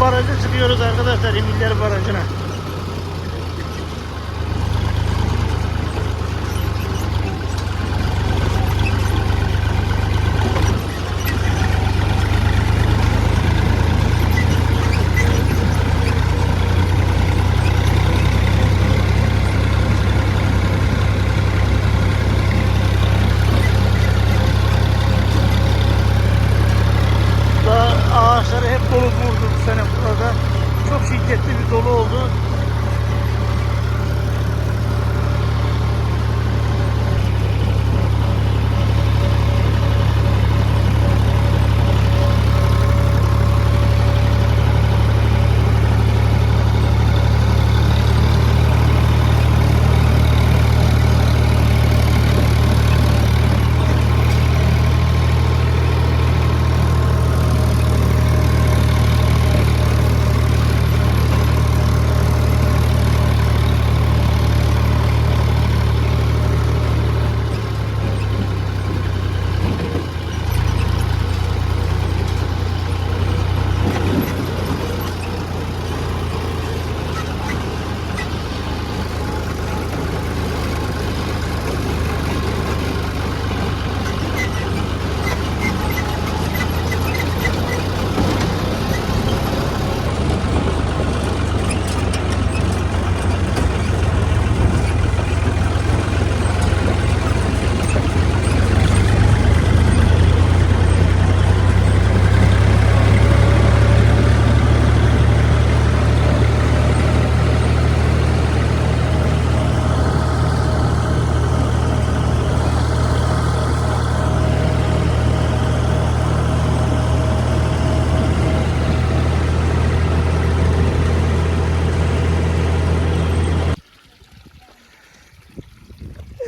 Baraja çıkıyoruz arkadaşlar. İmiller Barajı'na. Daha ağaçları hep dolu vurdu bu sene burada. Çok şiddetli bir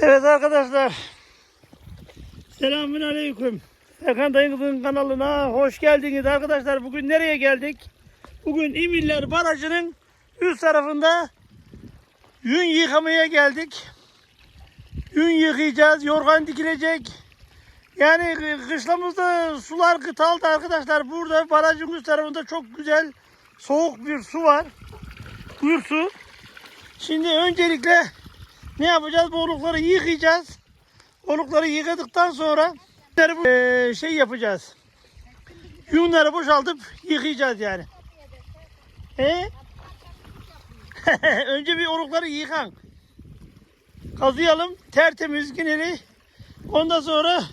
Evet arkadaşlar. Selamün aleyküm. Erkan Dayıngız'ın kanalına hoş geldiniz arkadaşlar. Bugün nereye geldik? Bugün İmiller Barajı'nın üst tarafında yün yıkamaya geldik. Yün yıkayacağız, yorgan dikilecek. Yani kışlamızda sular kıtaldı arkadaşlar. Burada barajın üst tarafında çok güzel soğuk bir su var. Buyur su. Şimdi öncelikle ne yapacağız? Bu olukları yıkayacağız. Olukları yıkadıktan sonra eee, şey yapacağız. Yunları boşaltıp yıkayacağız yani. He? Önce bir olukları yıkan. Kazıyalım. Tertemiz günleri. Ondan sonra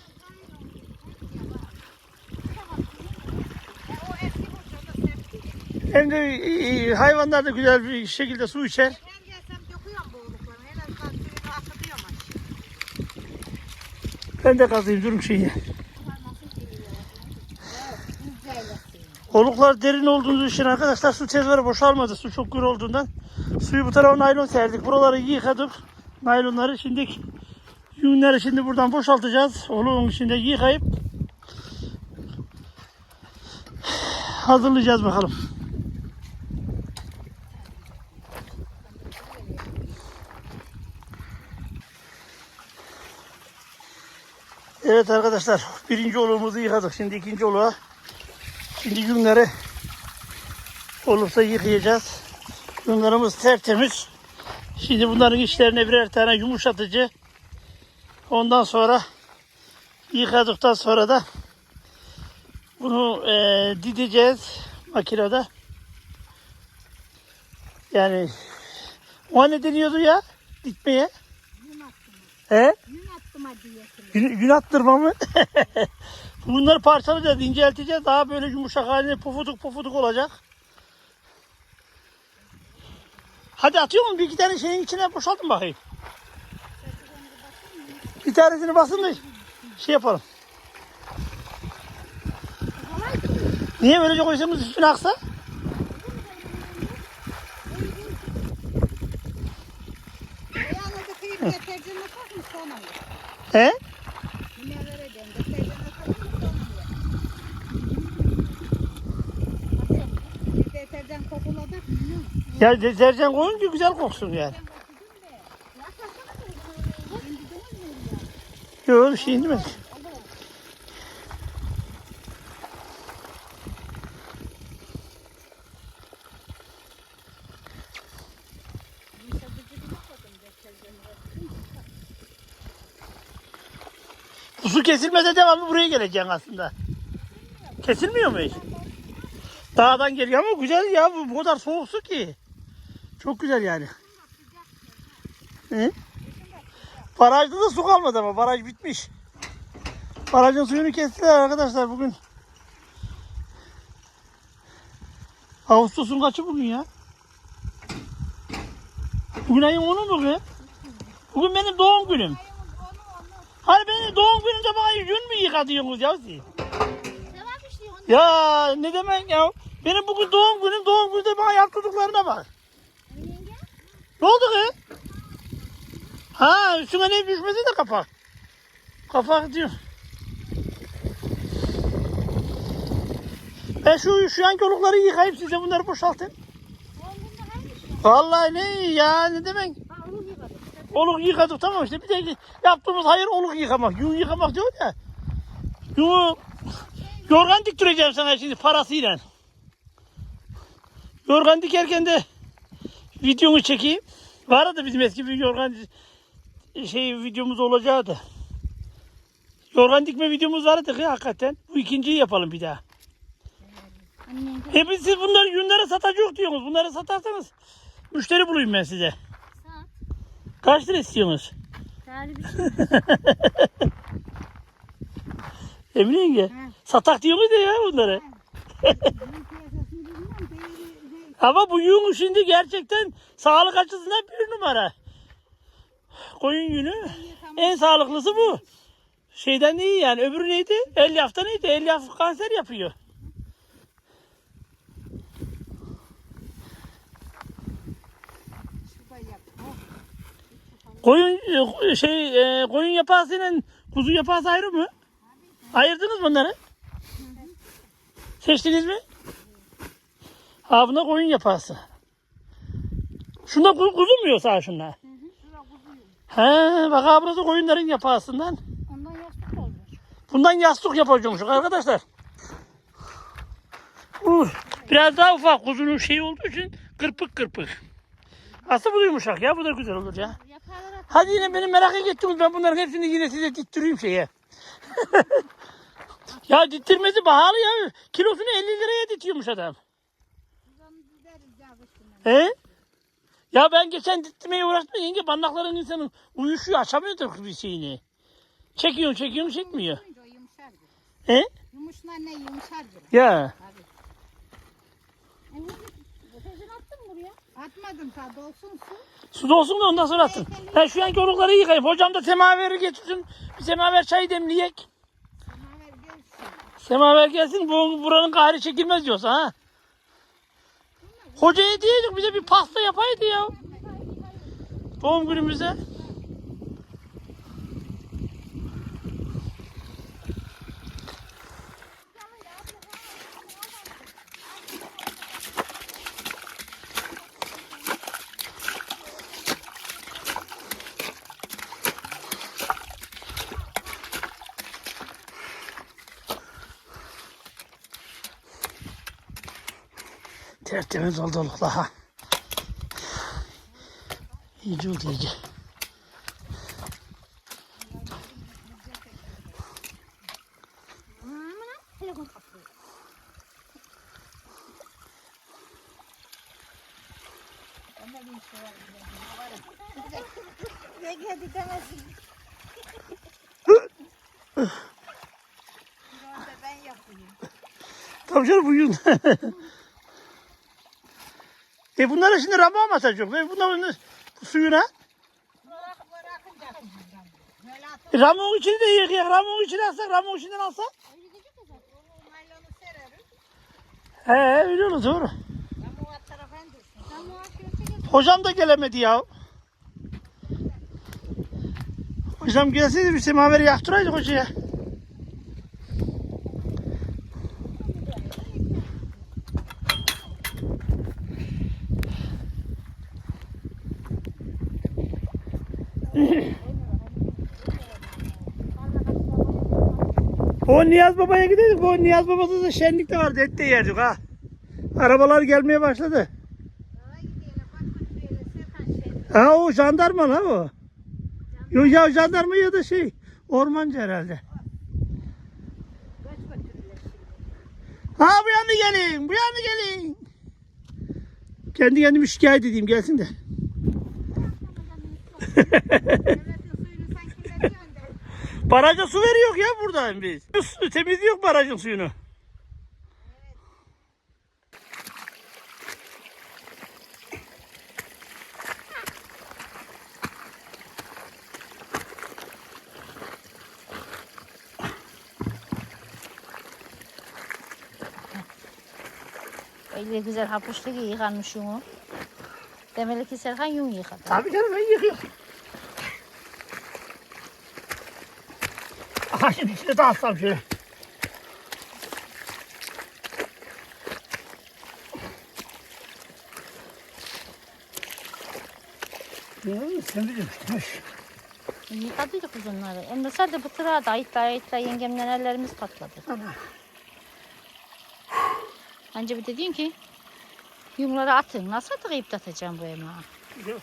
hem de e, hayvanlar da güzel bir şekilde su içer. Ben gelsem döküyorum bu olukları. En azından suyunu akıtıyorum aşağı. Ben de kazıyım durun şeyi. Oluklar derin olduğunu için arkadaşlar su tezleri boşalmadı. Su çok gür olduğundan. Suyu bu tarafa naylon serdik. Buraları yıkadık. Naylonları şimdi yünleri şimdi buradan boşaltacağız. Oluğun içinde yıkayıp hazırlayacağız bakalım. Evet arkadaşlar birinci oluğumuzu yıkadık. Şimdi ikinci oluğa Şimdi yünleri olursa yıkayacağız. Yünlerimiz tertemiz. Şimdi bunların içlerine birer tane yumuşatıcı. Ondan sonra yıkadıktan sonra da bunu eee dideceğiz makinede. Yani o ne deniyordu ya? Ditmeye. Yün attım. He? Yün attım adiyesini. Gün, gün attırma mı? Bunları parçalayacağız, incelteceğiz. Daha böyle yumuşak haline pofuduk pofuduk olacak. Hadi atıyor mu? Bir iki tane şeyin içine boşaltın bakayım. Bir tanesini basın da şey yapalım. Niye böylece koysanız üstüne aksa? He? Zer, zer, zerzen koyunca güzel koksun yani. Yok bir şey inmez. Bu su kesilmese devamlı buraya geleceksin aslında. Kesilmiyor mu hiç? Dağdan geliyor ama güzel ya bu kadar soğuk su ki. Çok güzel yani. Hı? Barajda da su kalmadı ama baraj bitmiş. Barajın suyunu kestiler arkadaşlar bugün. Ağustos'un kaçı bugün ya? Bugün ayın 10'u mu bugün? Bugün benim doğum günüm. Hani benim doğum günümde bana yün mü yıkatıyorsunuz ya siz? Ya ne demek ya? Benim bugün doğum günüm, doğum gününde bana yaptırdıklarına bak. Ne oldu kız? Ha üstüne ne düşmesi de kapak. Kapak diyor. Ben şu şu an olukları yıkayıp size bunları hangisi? Vallahi ne ya ne demek? Oluk yıkadık tamam işte bir de yaptığımız hayır oluk yıkamak. Yün yıkamak diyor ya. Yunu yorgan diktireceğim sana şimdi parasıyla. Yorgan dikerken de videomu çekeyim. Var da bizim eski bir yorgan şey videomuz olacaktı. Yorgan dikme videomuz vardı ki hakikaten. Bu ikinciyi yapalım bir daha. Anne yenge. Hep siz bunları yünlere satacak diyorsunuz. Bunları satarsanız müşteri bulayım ben size. Saat. Kaç lira istiyorsunuz? Şey mi? Emine yenge. Satak diyor muydu ya bunları? Bunun piyasasını bilmiyorum. Değeri, şey, Ama bu yün şimdi gerçekten sağlık açısından bir numara. Koyun yünü en sağlıklısı bu. Şeyden iyi yani. Öbürü neydi? Elyafta neydi? Elyaf kanser yapıyor. Koyun e, şey e, koyun yapasıyla kuzu yapası ayrı mı? Ayırdınız mı onları? Seçtiniz mi? Bunda koyun yapası. Şunda ku- kuzu mu yiyor sağ şunlar? Şurada kuzuyum. He bak ha burası koyunların yapasından. Ondan yastık olmuş. Bundan yastık yapacakmışız arkadaşlar. Uh, biraz daha ufak kuzunun şeyi olduğu için kırpık kırpık. Aslında bu da yumuşak ya bu da güzel olur ya. Hadi yine beni merak ettiniz ben bunların hepsini yine size dittireyim şeye. ya dittirmesi pahalı ya. Kilosunu 50 liraya ditiyormuş adam. Biz onu dizeriz ya kışkından. He? Ya ben geçen dittirmeye uğraştım yenge barnakların insanın uyuşuyor açamıyordur bir şeyini. Çekiyorsun çekiyorsun çekmiyor. He? Yumuşlar ne yumuşar gibi. Ya. Sesini attın mı buraya? Atmadım ta dolsun su. Su dolsun da ondan sonra atın. Ben şu anki olukları yıkayıp hocam da semaveri getirsin. Bir semaver çayı demleyek. Semaver gelsin. Semaver gelsin bu buranın kahri çekilmez diyorsa ha. Hoca hediye ediyorduk bize bir pasta yapaydı ya. Doğum günümüze. Tertemiz oldu oluklar ha. İyice oldu iyice. Aman telefon kapıyor. Bende bir şey var. Ne geldi demesin. Biraz da ben yapayım. Tabii canım bu yün. E bunlara şimdi rama mı atacak? E bunların suyuna. E, ramon içini de yıkayak. Ramon içine atsak, ramon içinden alsak. He öyle olur doğru. Hocam da gelemedi ya. Hocam gelseydi bir semaveri yaktıraydık hocaya. Niyaz Baba'ya gidelim. O Niyaz Baba'da da şenlik de vardı. Et de yerdik ha. Arabalar gelmeye başladı. Ha o jandarma la o. Jandarma. Ya jandarma ya da şey ormancı herhalde. Ha bu yana gelin, bu yana gelin. Kendi kendimi şikayet edeyim gelsin de. Baraja su veriyor ya buradan biz. Su temizliyor barajın suyunu. Öyle güzel hapuşlu ki yıkanmış yunu. Demeli ki Serkan yun yıkadı. Tabii canım ben yıkıyorum. Şimdi içine dağıtsam şöyle. Ya, sen de demiştin. Yıkadıydık biz onları. Hem de sadece bu tırağı da ayıtla ayıtla yengemden ellerimiz patladı. Ana. Anca bir de diyorsun ki yumları atın. Nasıl atıp atacağım bu yemeği? Ya,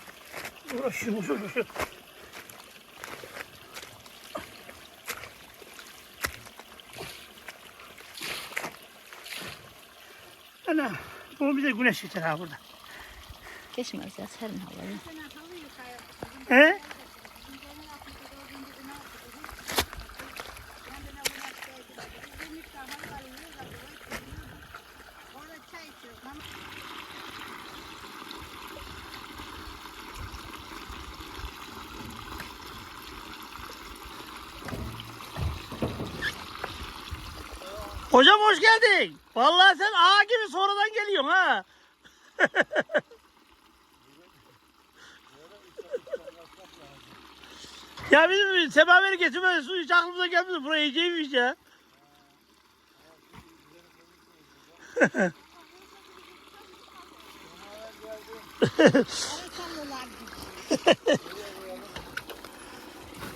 Uğraşıyorum, bunu bir de güneş geçer ha burada. Geçmez ya serin havayı. He? Hocam hoş geldin. Vallahi sen ağa gibi sonradan geliyorsun ha. ya bizim semaveri getirmedi su hiç aklımıza gelmedi. Buraya yiyeceğimiz ya.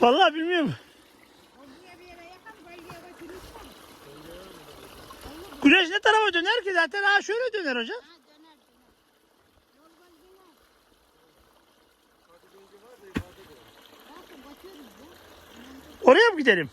Vallahi bilmiyorum. O buraya bir yere yakın, bölgeye götürürsen. Güneş ne tarafa döner ki zaten ha şöyle döner hocam. Ha döner döner. Yol bölgene. Bakın bakıyoruz ya. Oraya mı gidelim?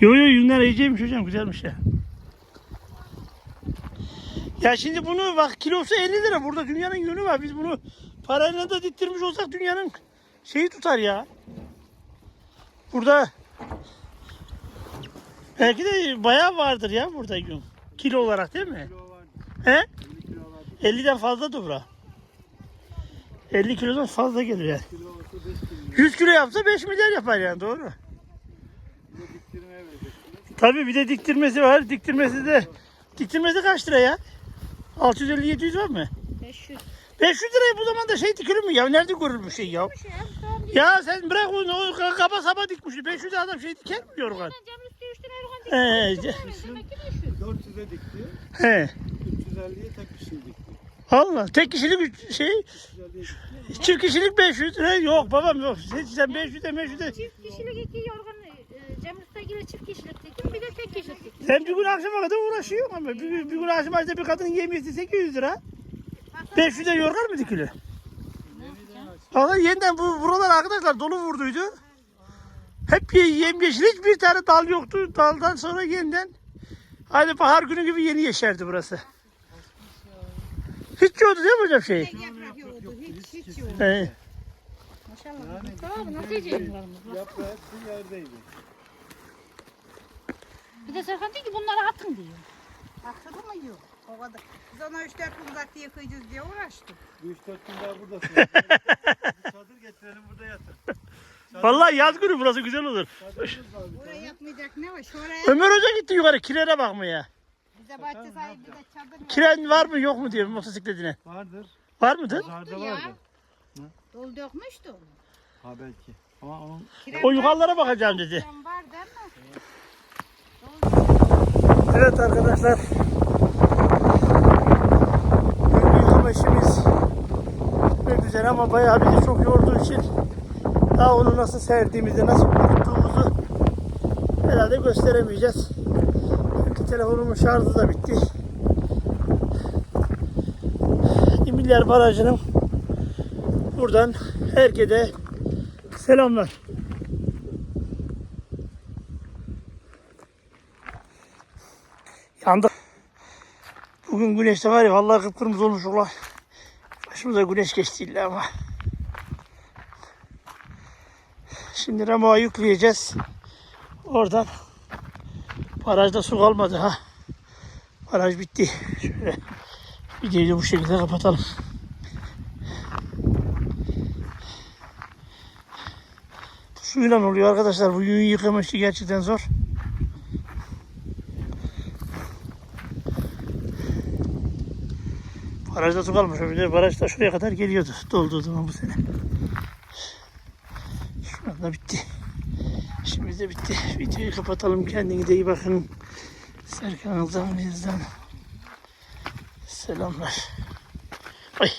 Yo yo yünler iyiceymiş hocam güzelmiş ya. Ya şimdi bunu bak kilosu 50 lira. Burada dünyanın yünü var. Biz bunu parayla da diktirmiş olsak dünyanın şeyi tutar ya. Burada belki de bayağı vardır ya burada yün. Kilo olarak değil mi? He? 50'den fazla da bura. 50 kilodan fazla gelir yani. 100 kilo yapsa 5 milyar yapar yani doğru. Tabii bir de diktirmesi var. Diktirmesi de diktirmesi kaç lira ya? 650 700 var mı? 500. 500 liraya bu zamanda şey dikilir mi ya? Nerede görülür bu şey ya? Ya sen bırak onu o kaba saba dikmiş. 500 adam şey diker mi yorgan? Camın üstü üstüne yorgan He, Demek ki 500. 400'e dikti. he. 350'ye tek kişi dikti. Allah tek kişilik şey 350'ye dikti. Çift kişilik 500 lira yok babam yok. Sen, sen 500 de 500 de. Çift kişilik iki yorgan e, Cem Ustagil'e çift kişilik dikim bir de tek kişilik dikim. Sen bir gün akşama kadar uğraşıyorsun ama bir, gün- bir gün akşama işte bir kadının yemiyesi 800 lira. 500 de yorgan mı dikili? Valla yeniden bu buralar arkadaşlar dolu vurduydu. Hep ye- yemyeşil hiçbir tane dal yoktu. Daldan sonra yeniden hadi bahar günü gibi yeni yeşerdi burası. Hiç yoktu değil mi hocam şey? Yok. He. Maşallah. Mustafa abi nasıl yiyeceğim varımız? Yaprağı hepsi yerdeydi. Bir de Serkan diyor ki bunları atın diyor. Atılır mı yok? O kadar. Biz ona 3-4 gün uzakta yıkayacağız diye uğraştık. 3-4 gün daha buradasın. Bir çadır getirelim burada yatın. Vallahi yaz günü burası güzel olur. Çadırımız var bir Buraya tane. yapmayacak ne var? Şuraya Ömer Hoca gitti yukarı kirene bakmaya. bize bahçe sahibi bir de çadır var. Kiren var mı yok mu diye motosikletine. Vardır. Var mıdır? Pazarda ya. vardı. Dolu dökmüştü onu. Ha belki. Ama onun Kiren O yukarılara bakacağım dedi. kiren var değil mi? Dolu Evet arkadaşlar. Yıkama işimiz bitmek üzere ama bayağı bizi çok yorduğu için daha onu nasıl serdiğimizi, nasıl kuruttuğumuzu herhalde gösteremeyeceğiz. Çünkü telefonumun şarjı da bitti. İmiller Barajı'nın buradan herkese selamlar. Yandı. Bugün güneşte var ya vallahi kıpkırmızı olmuş ulan. Başımıza güneş geçti illa ama. Şimdi ramuğa yükleyeceğiz. Oradan barajda su kalmadı ha. Baraj bitti. Şöyle videoyu bu şekilde kapatalım. Suyla oluyor arkadaşlar. Bu yünü yıkama işi gerçekten zor. Barajda su kalmış. Bir de baraj da şuraya kadar geliyordu. Dolduğu zaman bu sene. Şu anda bitti. Şimdi de bitti. Videoyu kapatalım. Kendinize iyi bakın. Serkan'ızdan bizden selamlar. Ay.